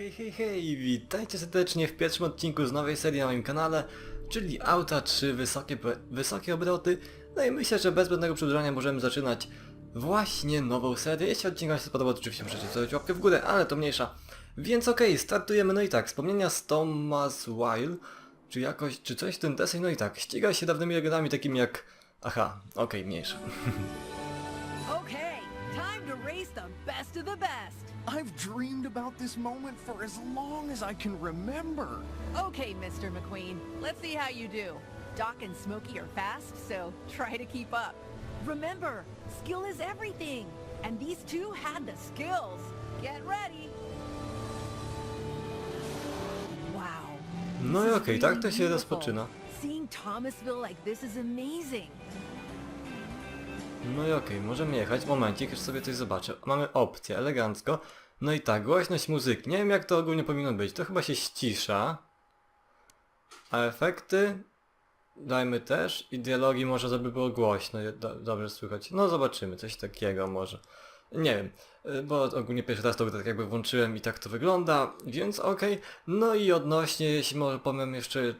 Hej, hej, hej, witajcie serdecznie w pierwszym odcinku z nowej serii na moim kanale, czyli Auta 3 wysokie, wysokie obroty. No i myślę, że bez zbędnego przedłużania możemy zaczynać właśnie nową serię. Jeśli odcinek Wam się spodobał, to oczywiście możecie zostawić łapkę w górę, ale to mniejsza. Więc okej, startujemy, no i tak, wspomnienia z Thomas Weil, czy jakoś, czy coś w tym deseń, no i tak, ściga się dawnymi legendami takimi jak... Aha, okej, mniejsza. Okay, time to race the best of the best. I've dreamed about this moment for as long as I can remember. Okay, Mr. McQueen, let's see how you do. Doc and Smokey are fast, so try to keep up. Remember, skill is everything, and these two had the skills. Get ready. Wow. No i this is okej, tak to się rozpoczyna. Seeing Thomasville like this is amazing. No i okej, możemy jechać. Momencik, już sobie coś zobaczę. Mamy opcję, elegancko. No i tak, głośność muzyki. Nie wiem jak to ogólnie powinno być. To chyba się ścisza. A efekty? Dajmy też. I dialogi może żeby było głośno. Do, dobrze słychać. No zobaczymy, coś takiego może. Nie wiem, y, bo ogólnie pierwszy raz to tak jakby włączyłem i tak to wygląda, więc okej. No i odnośnie, jeśli może powiem jeszcze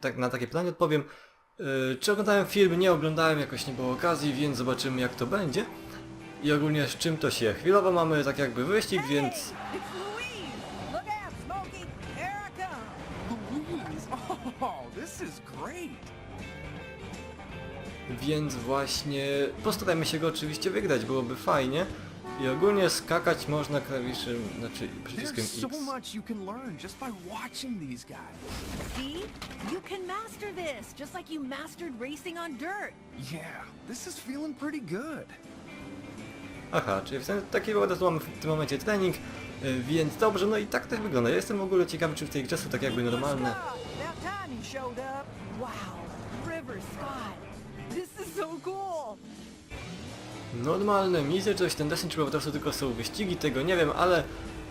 tak na takie pytanie odpowiem. Yy, czy oglądałem film? Nie oglądałem, jakoś nie było okazji, więc zobaczymy jak to będzie. I ogólnie z czym to się. Chwilowo mamy tak jakby wyścig, więc... Oh. Więc właśnie postarajmy się go oczywiście wygrać, byłoby fajnie. I ogólnie skakać można klawiszem, znaczy przyciskiem There's so X. much you can learn just by watching these guys. See? You can master this, just like you mastered racing on dirt. Yeah, this is feeling pretty good. Aha, czyli w ten, takiego od razu mamy w tym momencie trening, yy, więc dobrze, no i tak to wygląda. Ja jestem w ogóle ciekawy, czy w tej grze są tak jakby normalne. About time you showed up. Wow, River Scott. This is so cool. Normalne misje, coś ten deseń, czy po prostu tylko są wyścigi, tego nie wiem, ale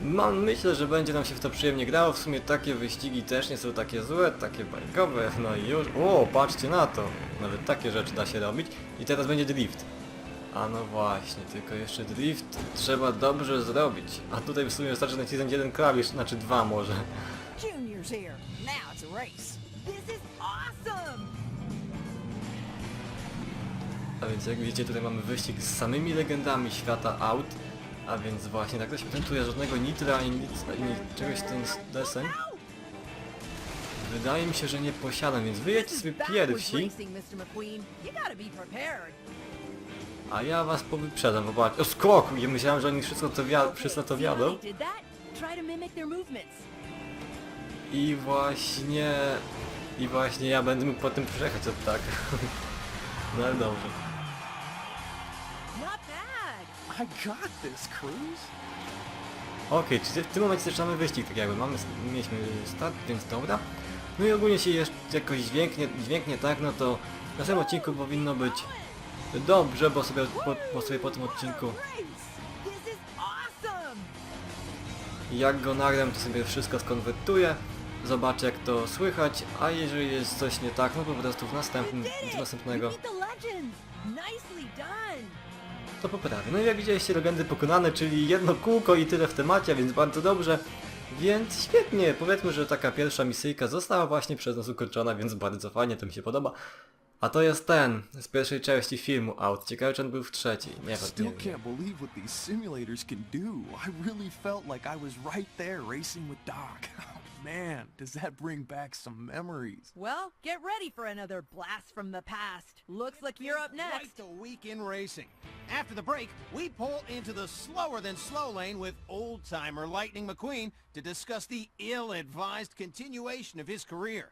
mam, myślę, że będzie nam się w to przyjemnie grało. W sumie takie wyścigi też nie są takie złe, takie bajkowe, no i już. O, patrzcie na to! Nawet takie rzeczy da się robić. I teraz będzie drift. A no właśnie, tylko jeszcze drift trzeba dobrze zrobić. A tutaj w sumie wystarczy nacisnąć jeden klawisz, znaczy dwa może. Junior's here. Now it's a race. This is awesome. A więc jak widzicie tutaj mamy wyścig z samymi legendami świata aut. A więc właśnie tak to się prezentuje, żadnego nitra ani nic, ani czegoś ten deseń. Wydaje mi się, że nie posiadam, więc wyjedźcie sobie pierwsi, a ja was powyprzedzam, popatrz. O skok! Ja myślałem, że oni wszystko to, wia wszystko to wiadą. I właśnie... I właśnie ja będę mógł po tym przejechać od tak. No ale dobrze. Not bad. I got this, Cruz. Okej, czyli w tym momencie zaczynamy wyścig, tak jakby mamy, mieliśmy start, więc dobra. No i ogólnie się jeszcze jakoś dźwięknie, dźwięknie tak, no to na tym odcinku powinno być dobrze, bo sobie po, bo sobie po tym odcinku Race. This is awesome. jak go nagram, to sobie wszystko skonwertuję, zobaczę jak to słychać, a jeżeli jest coś nie tak, no po prostu w następnym, it. następnego To poprawię. No i jak widzieliście legendy pokonane, czyli jedno kółko i tyle w temacie, więc bardzo dobrze. Więc świetnie, powiedzmy, że taka pierwsza misyjka została właśnie przez nas ukończona, więc bardzo fajnie, to mi się podoba. A to jest ten, z pierwszej części filmu Out. Ciekawe czy on był w trzeciej. Nie wiem, Still nie wiem. can't believe what these simulators can do. I really felt like I was right there racing with Doc. Man, does that bring back some memories. Well, get ready for another blast from the past. Looks like you're up next. Quite a week in racing. After the break, we pull into the slower than slow lane with old-timer Lightning McQueen to discuss the ill-advised continuation of his career.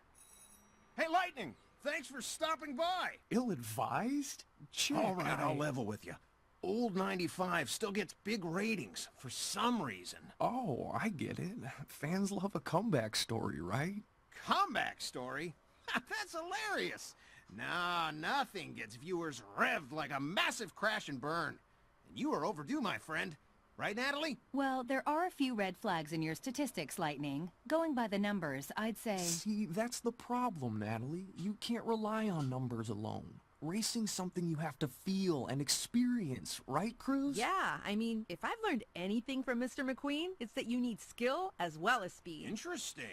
Hey, Lightning! Thanks for stopping by. Ill-advised? Check. All right, I'll level with you. Old 95 still gets big ratings for some reason. Oh, I get it. Fans love a comeback story, right? Comeback story? That's hilarious. Nah, nothing gets viewers revved like a massive crash and burn. And you are overdue, my friend. Right, Natalie? Well, there are a few red flags in your statistics, Lightning. Going by the numbers, I'd say... See, that's the problem, Natalie. You can't rely on numbers alone. Racing's something you have to feel and experience, right, Cruz? Yeah, I mean, if I've learned anything from Mr. McQueen, it's that you need skill as well as speed. Interesting.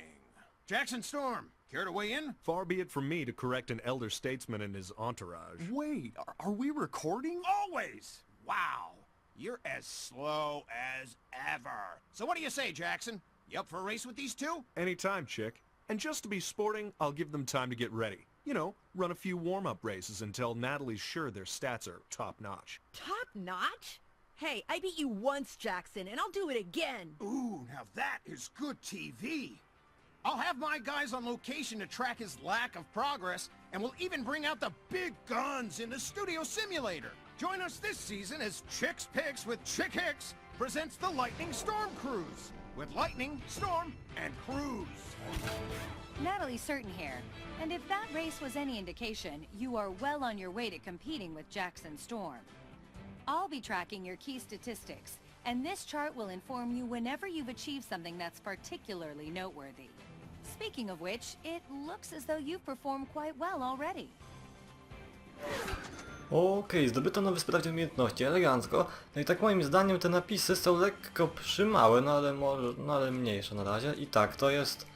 Jackson Storm, care to weigh in? Far be it from me to correct an elder statesman and his entourage. Wait, are, are we recording? Always. Wow. You're as slow as ever. So what do you say, Jackson? You up for a race with these two? Anytime, chick. And just to be sporting, I'll give them time to get ready. You know, run a few warm-up races until Natalie's sure their stats are top-notch. Top notch? Hey, I beat you once, Jackson, and I'll do it again. Ooh, now that is good TV. I'll have my guys on location to track his lack of progress, and we'll even bring out the big guns in the studio simulator. Join us this season as Chicks Picks with Chick Hicks presents the Lightning Storm Cruise. With Lightning, Storm, and Cruise. Natalie Certain here. And if that race was any indication, you are well on your way to competing with Jackson Storm. I'll be tracking your key statistics, and this chart will inform you whenever you've achieved something that's particularly noteworthy. Speaking of which, it looks as though you've performed quite well already. Okej, zdobyto nowy sprawdzian umiejętności, elegancko. No i tak moim zdaniem te napisy są lekko przymałe, no ale może, no ale mniejsze na razie. I tak, to jest...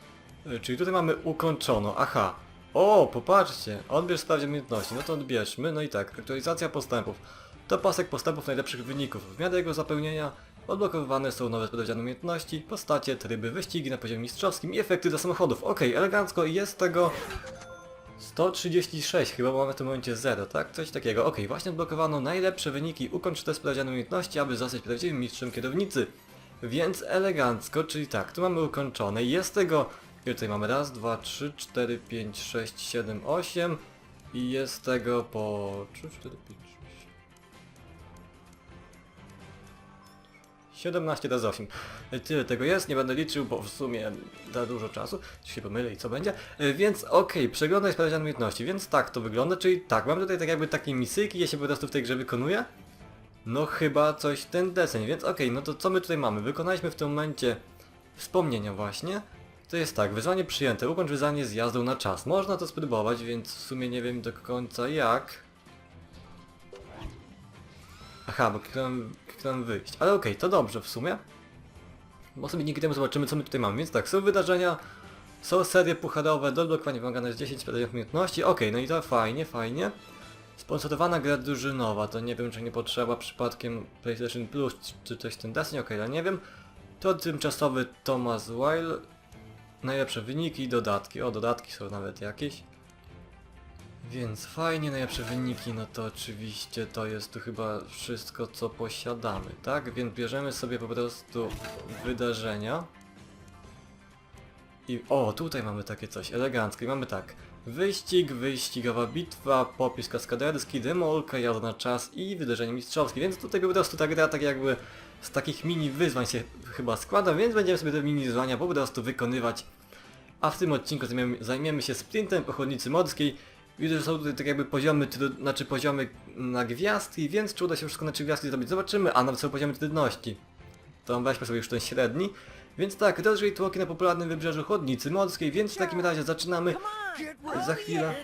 y, Czyli tutaj mamy ukończono, aha. O, popatrzcie, odbierz sprawdzian umiejętności, no to odbierzmy. No i tak, aktualizacja postępów. To pasek postępów najlepszych wyników. W miarę jego zapełnienia odblokowywane są nowe sprawdziane umiejętności, postacie, tryby, wyścigi na poziomie mistrzowskim i efekty dla samochodów. Okej, elegancko i jest tego 136, chyba mamy w tym momencie 0, tak? Coś takiego. Okej, właśnie odblokowano najlepsze wyniki, ukończ te sprawdziane umiejętności, aby zostać prawdziwym mistrzem kierownicy. Więc elegancko, czyli tak, tu mamy ukończone. Jest tego, ile tutaj mamy? Raz, dwa, trzy, cztery, pięć, sześć, siedem, osiem i jest tego po 3, 4, 5, 6. 17 razy 8. Tyle tego jest, nie będę liczył, bo w sumie za dużo czasu, czy się pomylę i co będzie. E, Więc okej, przeglądaj sprawdzian umiejętności, więc tak to wygląda, czyli tak, mam tutaj tak jakby takie misyjki, je się po prostu w tej grze wykonuje. No chyba coś ten deseń, więc okej, no to co my tutaj mamy? Wykonaliśmy w tym momencie wspomnienia właśnie. To jest tak, wyzwanie przyjęte, ukończ wyzwanie z jazdą na czas. Można to spróbować, więc w sumie nie wiem do końca jak. Aha, bo kliknąłem, wyjść. Ale okej, to dobrze w sumie. Bo sobie dzięki temu zobaczymy co my tutaj mamy. Więc tak, są wydarzenia, są serie pucharowe, do odblokowania wymagane jest 10 sprawdzonych umiejętności. Okej, no i to fajnie, fajnie. Sponsorowana gra drużynowa, to nie wiem czy nie potrzeba przypadkiem PlayStation Plus czy- coś ten deseń, okej, ale nie wiem. To tymczasowy Thomas Weil. Najlepsze wyniki i dodatki. O, dodatki są nawet jakieś. Więc fajnie, najlepsze wyniki, no to oczywiście to jest tu chyba wszystko co posiadamy, tak? Więc bierzemy sobie po prostu wydarzenia. I o, tutaj mamy takie coś eleganckie. Mamy tak. Wyścig, wyścigowa bitwa, popis kaskaderski, demolka, jazda na czas i wydarzenie mistrzowskie. Więc tutaj po prostu ta gra tak jakby z takich mini wyzwań się chyba składa, więc będziemy sobie te mini wyzwania po prostu wykonywać. A w tym odcinku zajmiemy, zajmiemy się sprintem po chodnicy morskiej. Widzę, że są tutaj tak jakby poziomy, znaczy poziomy na gwiazdki, więc czy uda się wszystko na trzy gwiazdki zrobić? Zobaczymy, a nawet są poziomy trudności. To weźmy sobie już ten średni. Więc tak, rozżyj tłoki na popularnym wybrzeżu chodnicy morskiej, więc w takim razie zaczynamy za chwilę.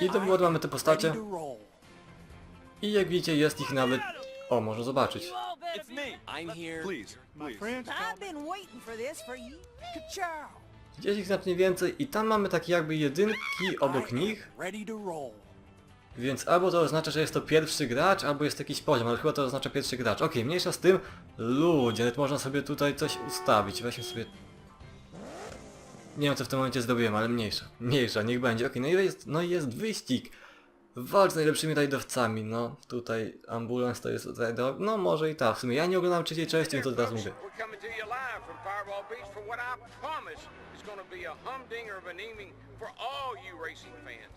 I do mamy te postacie. I jak widzicie jest ich nawet... O, można zobaczyć. I'm here. Please, please. I've been waiting for this for you. Ka-chow. Gdzieś ich znacznie więcej i tam mamy takie jakby jedynki obok nich. Więc albo to oznacza, że jest to pierwszy gracz, albo jest jakiś poziom, ale chyba to oznacza pierwszy gracz. Okej, mniejsza z tym. Ludzie, nawet można sobie tutaj coś ustawić. Weźmy sobie... Nie wiem co w tym momencie zrobiłem, ale mniejsza. Mniejsza, niech będzie. Okej, no i jest, no i jest wyścig. Walcz z najlepszymi rajdowcami, no. Tutaj ambulans to jest rajdowy. No może i tak, w sumie ja nie oglądam trzeciej części, więc od razu mówię. We're coming to you live from Fireball Beach for what I promise is going to be a humdinger of an evening for all you racing fans.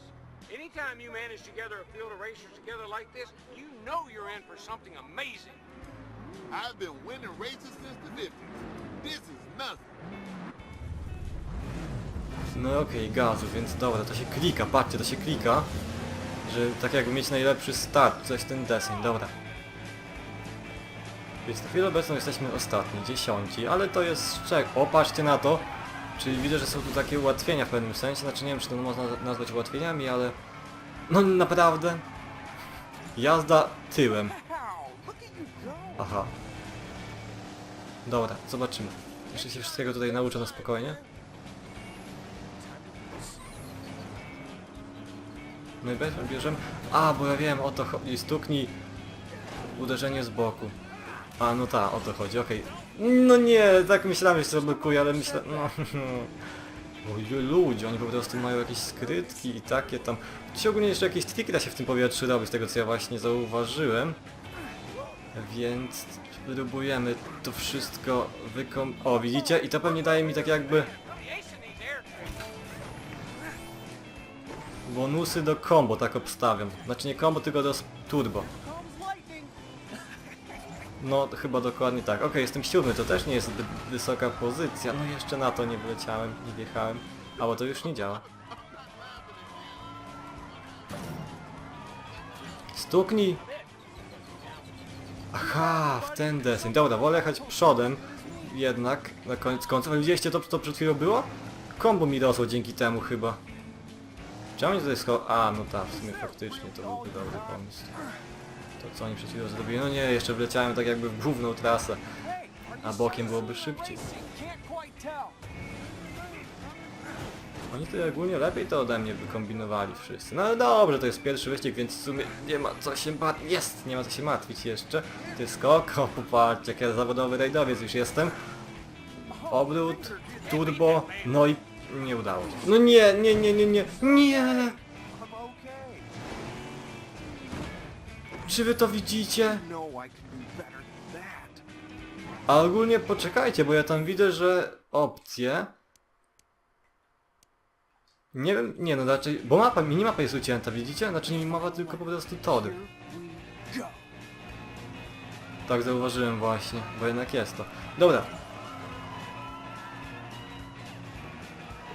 Anytime you manage to gather a field of racers together like this, you know you're in for something amazing. I've been winning races since the 50s. This is nothing. No okej, gazu, więc dobra, to się klika, patrzcie, to się klika. Że tak jakby mieć najlepszy start, coś ten deseń, dobra. Więc na chwilę obecną jesteśmy ostatni, dziesiąci, ale to jest szczek. O, patrzcie na to. Czyli widzę, że są tu takie ułatwienia w pewnym sensie, znaczy nie wiem czy to można nazwać ułatwieniami, ale... No naprawdę... Jazda tyłem. Aha. Dobra, zobaczymy. Jeszcze się wszystkiego tutaj nauczę na spokojnie. Bez- bierzemy... A, bo ja wiem, o to chodzi. Stuknij uderzenie z boku. A, no ta, o to chodzi, okej. No nie, tak myślałem, że się zablokuje, ale myślę... No, Oj, ludzie, oni po prostu mają jakieś skrytki i takie tam... Czy ogólnie jeszcze jakieś triki da się w tym powietrzu robić, z tego co ja właśnie zauważyłem. Więc spróbujemy to wszystko wykom... O, widzicie? I to pewnie daje mi tak jakby bonusy do combo, tak obstawiam. Znaczy nie combo, tylko do turbo. No, chyba dokładnie tak. Okej, jestem siódmy, to też nie jest wysoka pozycja. No jeszcze na to nie wleciałem, nie wjechałem. A bo to już nie działa. Stuknij! Aha, w ten deseń. Dobra, wolę jechać przodem. Jednak, na koniec końców. Widzieliście to, co przed chwilą było? Kombo mi rosło dzięki temu chyba. Czemu oni tutaj sko... A, no tak, w sumie faktycznie to byłby dobry pomysł. To co oni przed chwilą zrobili? No nie, jeszcze wleciałem tak jakby w główną trasę. A bokiem byłoby szybciej. Oni to ogólnie lepiej to ode mnie wykombinowali wszyscy. No ale dobrze, to jest pierwszy wyścig, więc w sumie nie ma co się martwić. Jest! Nie ma co się martwić jeszcze. Jest skok. O, jak ja zawodowy rajdowiec już jestem. Obrót, turbo, no i nie udało się. No nie, nie, nie, nie, nie, nie! Czy wy to widzicie? A ogólnie poczekajcie, bo ja tam widzę, że opcje... Nie wiem, nie no raczej, bo mapa, minimapa jest ucięta, widzicie? Znaczy nie mapa, tylko po prostu tory. Go. Tak zauważyłem właśnie, bo jednak jest to. Dobra.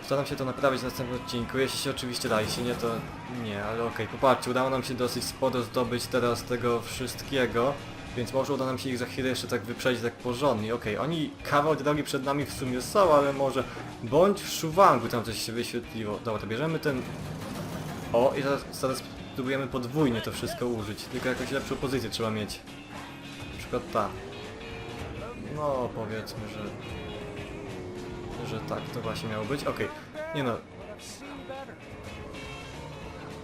Staram się to naprawić w następnym odcinku, jeśli się oczywiście da, jeśli nie to nie, ale okej, popatrzcie, udało nam się dosyć sporo zdobyć teraz tego wszystkiego, więc może uda nam się ich za chwilę jeszcze tak wyprzedzić tak porządnie, okej, oni kawał drogi przed nami w sumie są, ale może bądź w szuwangu tam coś się wyświetliło. Dobra, to bierzemy ten... O, i teraz, teraz spróbujemy podwójnie to wszystko użyć, tylko jakąś lepszą pozycję trzeba mieć. Na przykład ta. No powiedzmy, że... Że tak to właśnie miało być. Okej, nie no.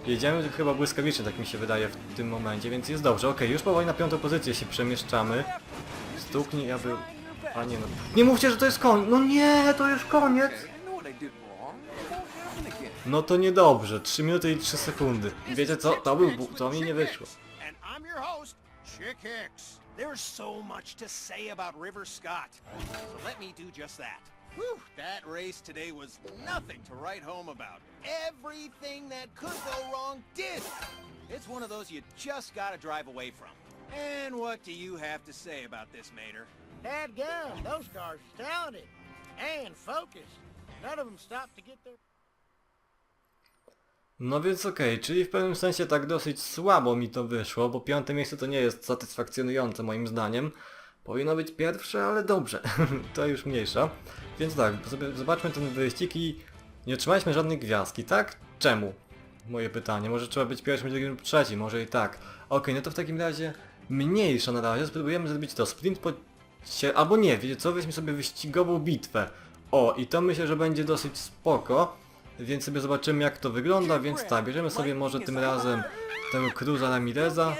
Jedziemy chyba błyskawicznie, tak mi się wydaje w tym momencie, więc jest dobrze. Okej, już powoli na piątą pozycję się przemieszczamy. Stuknij, aby... A nie no. Nie mówcie, że to jest koniec! No nie, to już koniec! No to niedobrze, 3 minuty i 3 sekundy. Wiecie co, to był bu- to mi nie wyszło. There's so much to say about River Scott. So let me do just that. Whew, that race today was nothing to write home about. Everything that could go wrong did. It's one of those you just gotta drive away from. And what do you have to say about this, Mater? Dadgum, those cars are talented and focused. None of them stopped to get their No więc okej, czyli w pewnym sensie tak dosyć słabo mi to wyszło, bo piąte miejsce to nie jest satysfakcjonujące moim zdaniem. Powinno być pierwsze, ale dobrze, to już mniejsza. Więc tak, sobie zobaczmy ten wyścig i nie otrzymaliśmy żadnej gwiazdki, tak? Czemu? Moje pytanie, może trzeba być pierwszym, drugim, trzecim, może i tak. Okej, no to w takim razie mniejsza na razie, spróbujemy zrobić to, sprint po... Albo nie, wiecie co, weźmy sobie wyścigową bitwę. O, i to myślę, że będzie dosyć spoko. Więc sobie zobaczymy jak to wygląda, więc tak, bierzemy sobie może tym razem tego Cruza Ramireza.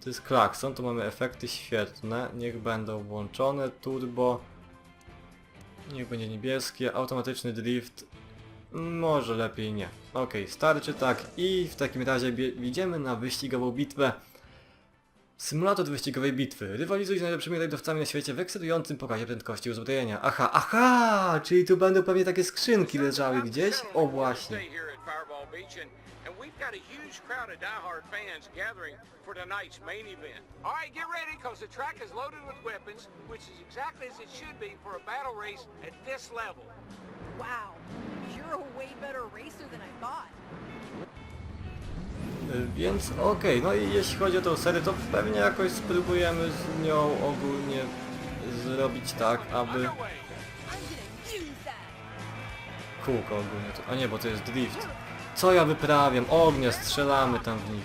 To jest klakson, tu mamy efekty świetne, niech będą włączone, turbo, niech będzie niebieskie, automatyczny drift, może lepiej nie. Okej, starczy tak i w takim razie idziemy na wyścigową bitwę. Symulator wyścigowej bitwy. Rywalizuj z najlepszymi rajdowcami na świecie w ekscytującym pokazie prędkości uzbrojenia. Aha, aha! Czyli tu będą pewnie takie skrzynki leżały gdzieś? O właśnie. Stay here at Fireball Beach, and, and we've got a huge crowd of diehard fans gathering for tonight's main event. All right, get ready, because the track is loaded with weapons, which is exactly as it should be for a battle race at this level. Wow, you're a way better racer than I thought. Więc okej, no i jeśli chodzi o tą serię, to pewnie jakoś spróbujemy z nią ogólnie zrobić tak, aby kółko ogólnie. To, a nie, bo to jest drift. Co ja wyprawiam? Ognia, strzelamy tam w nich.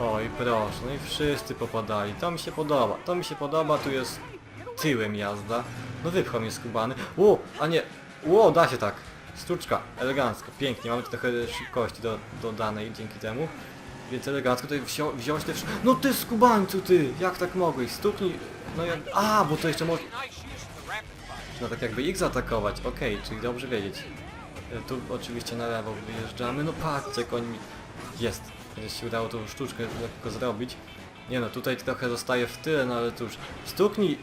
Oj, proszę, no i wszyscy popadali. To mi się podoba, to mi się podoba, tu jest tyłem jazda. No wypchał mnie skubany. Ło, a nie, ło, da się tak. Sztuczka, elegancko, pięknie, mamy trochę szybkości do, dodanej dzięki temu. Więc elegancko tutaj wzią, wziąć te wsz... No ty skubańcu ty, jak tak mogłeś? Stuknij, no jak... A, bo to jeszcze może... No tak jakby ich zaatakować, okej, czyli dobrze wiedzieć. E, Tu oczywiście na lewo wyjeżdżamy, no patrzcie, koń mi... Jest, będzie się udało tą sztuczkę lekko zrobić. Nie no, tutaj trochę zostaje w tyle, no ale cóż, stuknij!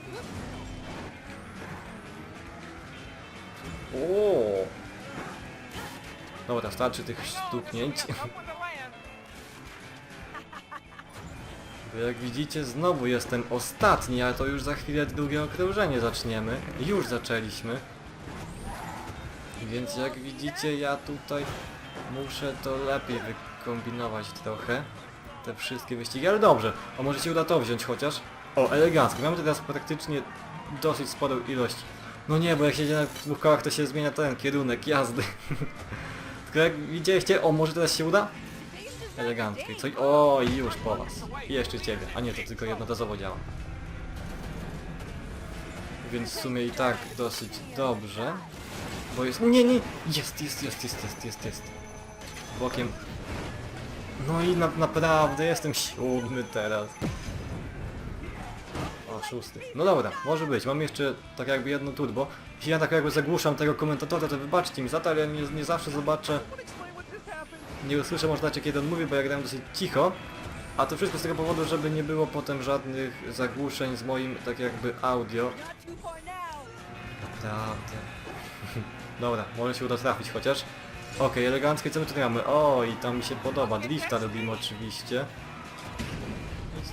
O! Dobra, starczy tych stuknięć. jak widzicie, znowu jestem ostatni, ale to już za chwilę drugie okrążenie zaczniemy. Już zaczęliśmy. Więc jak widzicie, ja tutaj muszę to lepiej wykombinować trochę. Te wszystkie wyścigi, ale dobrze. A może się uda to wziąć chociaż? O, elegancko. Mamy teraz praktycznie dosyć sporą ilość. No nie, bo jak się jedzie na dwóch kołach, to się zmienia ten kierunek jazdy. Tylko jak widzieliście, o, może teraz się uda? Elegancko. I co? O, już po was. I jeszcze ciebie. A nie, to tylko jednorazowo działa. Więc w sumie i tak dosyć dobrze. Bo jest... Nie, nie! Jest, jest, jest, jest, jest, jest, jest. Bokiem. No i na, naprawdę jestem siódmy teraz. O, szósty. No dobra, może być. Mam jeszcze tak jakby jedno turbo. Jeśli ja tak jakby zagłuszam tego komentatora, to wybaczcie mi za to, ale ja nie, nie zawsze zobaczę nie usłyszę może znaczy kiedy on mówi, bo ja grałem dosyć cicho. A to wszystko z tego powodu, żeby nie było potem żadnych zagłuszeń z moim tak jakby audio. Naprawdę. Dobra, może się uda trafić chociaż. Okej, eleganckie, co my tu mamy? O, i tam mi się podoba. Drifta robimy oczywiście.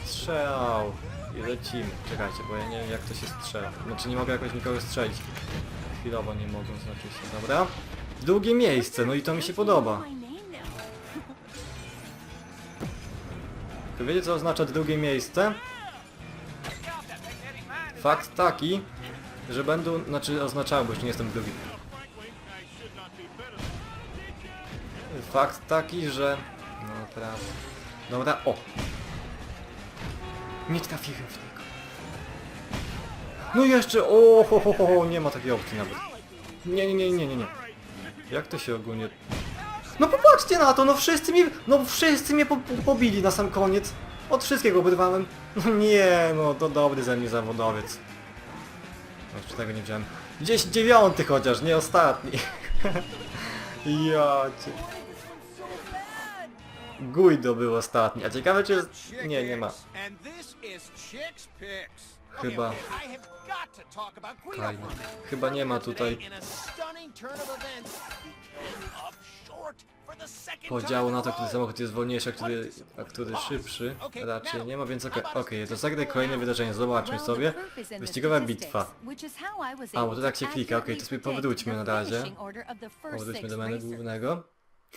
Strzał. I lecimy. Czekajcie, bo ja nie wiem jak to się strzela. Znaczy nie mogę jakoś nikogo strzelić. Chwilowo nie mogą, znaczy się. Dobra. Drugie miejsce, no i to mi się podoba. Czy wiecie co oznacza drugie miejsce? Fakt taki, że będą, znaczy oznaczało, bo już nie jestem drugi. Fakt taki, że... No naprawdę. Dobra, o! Nie trafiłem w. No jeszcze, o, ho, ho, ho, nie ma takiej opcji nawet. Nie, nie, nie, nie, nie, nie. Jak to się ogólnie... No popatrzcie na to, no wszyscy mnie, no wszyscy mnie po, po, pobili na sam koniec. Od wszystkiego oberwałem. No nie, no to dobry ze mnie zawodowiec. No, Jeszcze tego nie wziąłem. Gdzieś dziewiąty chociaż, nie ostatni. ja. Guido był ostatni, a ciekawe czy jest... Nie, nie ma. And this is Chick's Picks. Chyba- Okay, okay, I have got to talk about Guido Fajnie. for a minute. Chyba nie ma tutaj Today, in a stunning turn of events, he came up short for the second podziału time na in to, a który row. samochód jest wolniejszy, a który, a który szybszy. Raczej nie ma, więc okej, okej, to zagraj kolejne wydarzenie, zobaczmy sobie. Wyścigowa bitwa. A, bo to tak się klika, okej, to sobie powróćmy na razie. Powróćmy do menu głównego.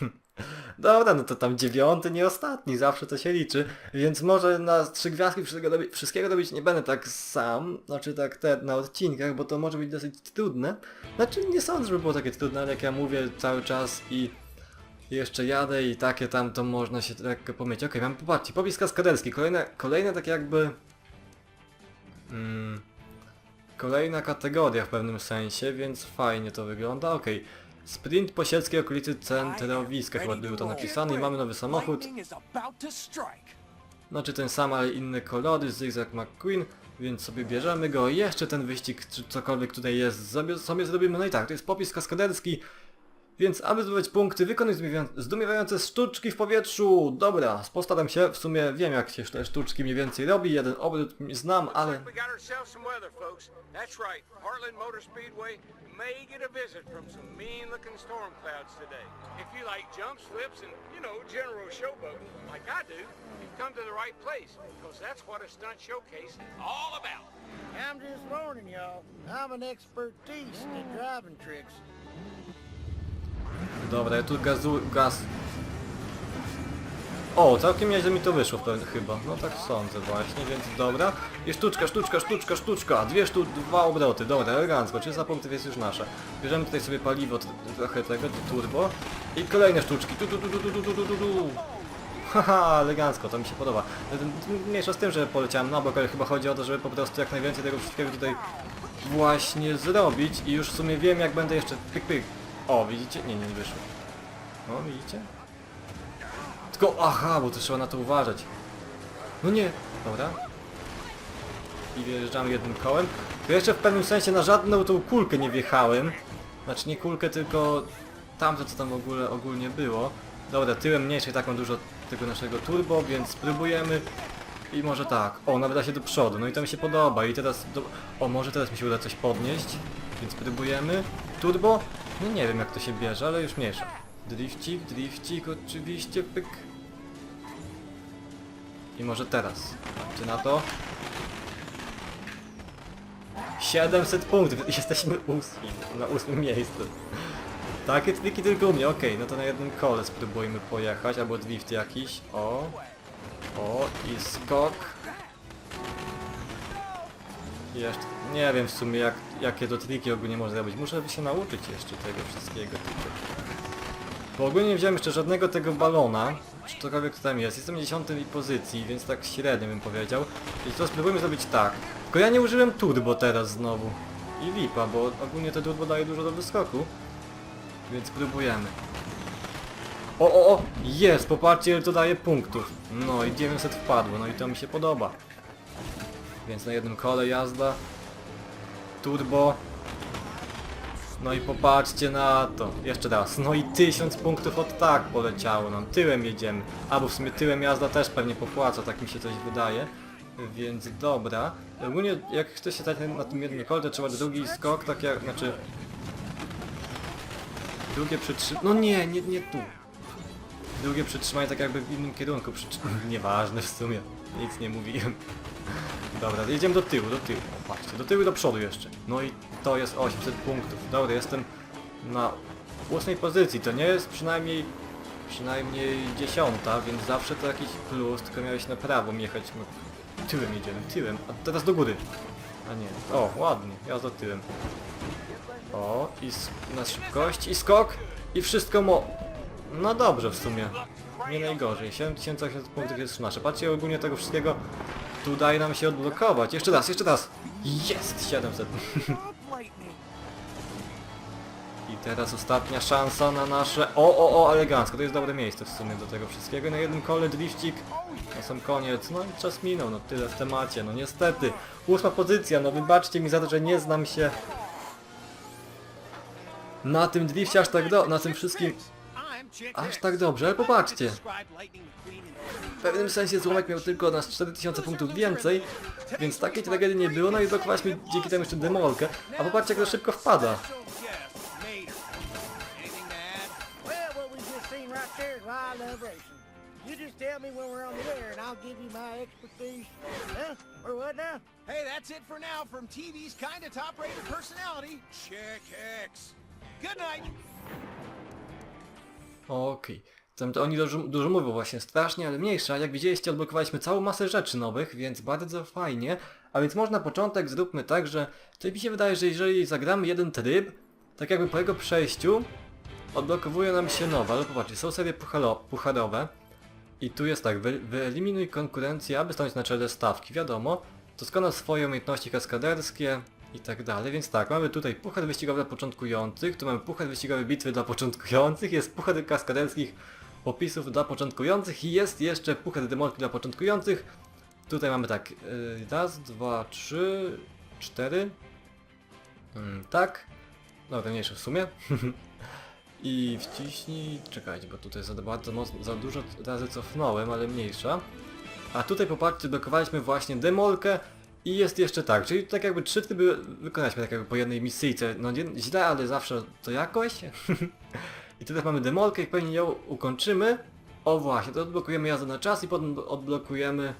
Dobra, no to tam dziewiąty, nie ostatni, zawsze to się liczy, więc może na trzy gwiazdki wszystkiego robić, wszystkiego robić nie będę tak sam, znaczy tak te na odcinkach, bo to może być dosyć trudne. Znaczy nie sądzę, żeby było takie trudne, ale jak ja mówię cały czas i jeszcze jadę i takie tam, to można się lekko pomylić. Okej, mam, popatrzcie, popis kaskaderski, kolejne, kolejne tak jakby... Mm, kolejna kategoria w pewnym sensie, więc fajnie to wygląda, okej. Sprint po sielskiej okolicy centrowiska, chyba było to napisane i mamy nowy samochód. Znaczy ten sam, ale inne kolory, Zigzag McQueen, więc sobie bierzemy go. Jeszcze ten wyścig, czy cokolwiek tutaj jest, sobie zrobimy. No i tak, to jest popis kaskaderski, więc aby zdobywać punkty, wykonuj zdumiewa- zdumiewające sztuczki w powietrzu. Dobra, postaram się, w sumie wiem jak się te sztuczki mniej więcej robi, jeden obrót znam, ale... I'm just warning y'all. I'm an expertise at driving tricks. Dobra, ja tu gazu... gaz... O, całkiem nieźle mi to wyszło chyba. No tak sądzę właśnie, więc dobra. I sztuczka, sztuczka, sztuczka, sztuczka. Dwie sztu, dwa obroty. Dobra, elegancko. 300 punktów jest już nasze. Bierzemy tutaj sobie paliwo, trochę tego, turbo. I kolejne sztuczki. Tu, tu, tu, tu, tu, tu, tu, tu, tu, tu. Haha, elegancko, to mi się podoba. Mniejsza z tym, że poleciałem na bok, ale chyba chodzi o to, żeby po prostu jak najwięcej tego wszystkiego tutaj właśnie zrobić i już w sumie wiem jak będę jeszcze pyk pyk. O, widzicie? Nie, nie wyszło. No, widzicie? Tylko, aha, bo to trzeba na to uważać. No nie, dobra. I wjeżdżamy jednym kołem. To jeszcze w pewnym sensie na żadną tą kulkę nie wjechałem. Znaczy nie kulkę, tylko tamto co tam w ogóle ogólnie było. Dobra, tyłem mniejszej taką dużo tego naszego turbo, więc spróbujemy. I może tak. O, nawet da się do przodu, no i to mi się podoba. I teraz, do... o, może teraz mi się uda coś podnieść. Więc spróbujemy. Turbo? No nie wiem jak to się bierze, ale już mniejsza. Drifcik, drifcik, oczywiście, pyk. I może teraz. Patrzcie na to. 700 punktów, jesteśmy ósmi, na ósmym miejscu. Takie triki tylko u mnie, okej, no to na jednym kole spróbujmy pojechać, albo drift jakiś, o. O, i skok. Jeszcze, nie wiem w sumie jak, jakie to triki ogólnie można zrobić, muszę się nauczyć jeszcze tego wszystkiego. Bo ogólnie nie wziąłem jeszcze żadnego tego balona, czy cokolwiek to tam jest. Jestem w 10 pozycji, więc tak średnio bym powiedział. I to spróbujmy zrobić tak. Tylko ja nie użyłem turbo teraz znowu. I lipa, bo ogólnie to turbo daje dużo do wyskoku. Więc spróbujemy. O, o, o! Jest! Popatrzcie ile to daje punktów. No i 900 wpadło, no i to mi się podoba. Więc na jednym kole jazda. Turbo. No i popatrzcie na to. Jeszcze raz. No i 1000 punktów od tak poleciało nam. Tyłem jedziemy. Albo w sumie tyłem jazda też pewnie popłaca, tak mi się coś wydaje. Więc dobra. Ogólnie jak chce się na, na tym jednym kole, to trzeba drugi skok, tak jak, znaczy... Drugie przytrzymanie... No nie, nie, nie tu. Drugie przytrzymanie tak jakby w innym kierunku. Przytrzy... Nieważne w sumie. Nic nie mówiłem. Dobra, jedziemy do tyłu, do tyłu. O, patrzcie, do tyłu i do przodu jeszcze. No i to jest 800 punktów. Dobra, jestem na ósmej pozycji. To nie jest przynajmniej przynajmniej dziesiąta, więc zawsze to jakiś plus, tylko miałeś na prawo jechać. No, tyłem jedziemy, tyłem. A teraz do góry. A nie. O, ładnie, ja za tyłem. O, i na szybkość, i skok, i wszystko mo... No dobrze w sumie. Nie najgorzej. 7800 punktów jest nasze. Patrzcie, ogólnie tego wszystkiego tu daje nam się odblokować. Jeszcze raz, jeszcze raz. Jest 700. I teraz ostatnia szansa na nasze... O, o, o, elegancko. To jest dobre miejsce w sumie do tego wszystkiego. Na jednym kole drifcik. Na sam koniec. No i czas minął. No tyle w temacie. No niestety. Ósma pozycja. No wybaczcie mi za to, że nie znam się na tym drifcie aż tak do... na tym wszystkim aż tak dobrze, ale popatrzcie. W pewnym sensie złomek miał tylko nas 4000 punktów więcej, więc takiej tragedii nie było, no i blokowaliśmy dzięki temu jeszcze demolkę. A popatrzcie jak to szybko wpada. You just tell me when we're on the air and I'll give you my expertise. Huh? Or what now? Hey, that's it for now from TV's kinda top-rated personality, Chick Hicks. Good night. Okej. To oni dużo, dużo mówią właśnie strasznie, ale mniejsza. Jak widzieliście, odblokowaliśmy całą masę rzeczy nowych, więc bardzo fajnie. A więc może na początek zróbmy tak, że to mi się wydaje, że jeżeli zagramy jeden tryb, tak jakby po jego przejściu, odblokowuje nam się nowe, ale popatrzcie, są serie puchalo, pucharowe. I tu jest tak, wy, wyeliminuj konkurencję, aby stanąć na czele stawki, wiadomo. Doskonal swoje umiejętności kaskaderskie i tak dalej, więc tak, mamy tutaj puchar wyścigowy dla początkujących, tu mamy puchar wyścigowy bitwy dla początkujących, jest puchar kaskaderskich popisów dla początkujących i jest jeszcze puchar demolki dla początkujących. Tutaj mamy tak, yy, raz, dwa, trzy, cztery, mm, tak, no mniejsze w sumie. I wciśnij, czekajcie, bo tutaj za bardzo mocno, za dużo razy cofnąłem, ale mniejsza. A tutaj popatrzcie, blokowaliśmy właśnie demolkę i jest jeszcze tak, czyli tak jakby trzy tryby wykonaliśmy tak jakby po jednej misyjce. No nie, źle, ale zawsze to jakoś. I teraz mamy demolkę i pewnie ją ukończymy. O właśnie, to odblokujemy jazdę na czas i potem odblokujemy...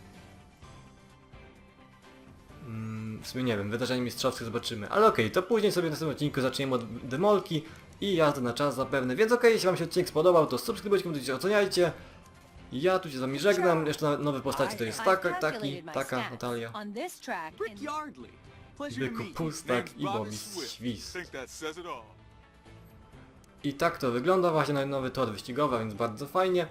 Mm, w sumie nie wiem, wydarzenie mistrzowskie zobaczymy. Ale okej, to później sobie w następnym odcinku zaczniemy od demolki i jazdy na czas zapewne. Więc okej, jeśli wam się odcinek spodobał, to subskrybujcie, komentujcie, oceniajcie. Ja tu się z wami żegnam, jeszcze no- nowe postacie to jest taka, taki, taka. Natalia. In- Yardley. Pleasure to Byku meet you. pustak i Bobby Świst. Think that says it all. I tak to wygląda właśnie na nowy tor wyścigowy, więc bardzo fajnie.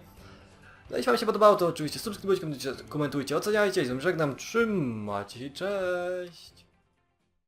No jeśli wam się podobało, to oczywiście subskrybujcie, komentujcie, komentujcie oceniajcie. I z wami żegnam, trzymajcie się, cześć!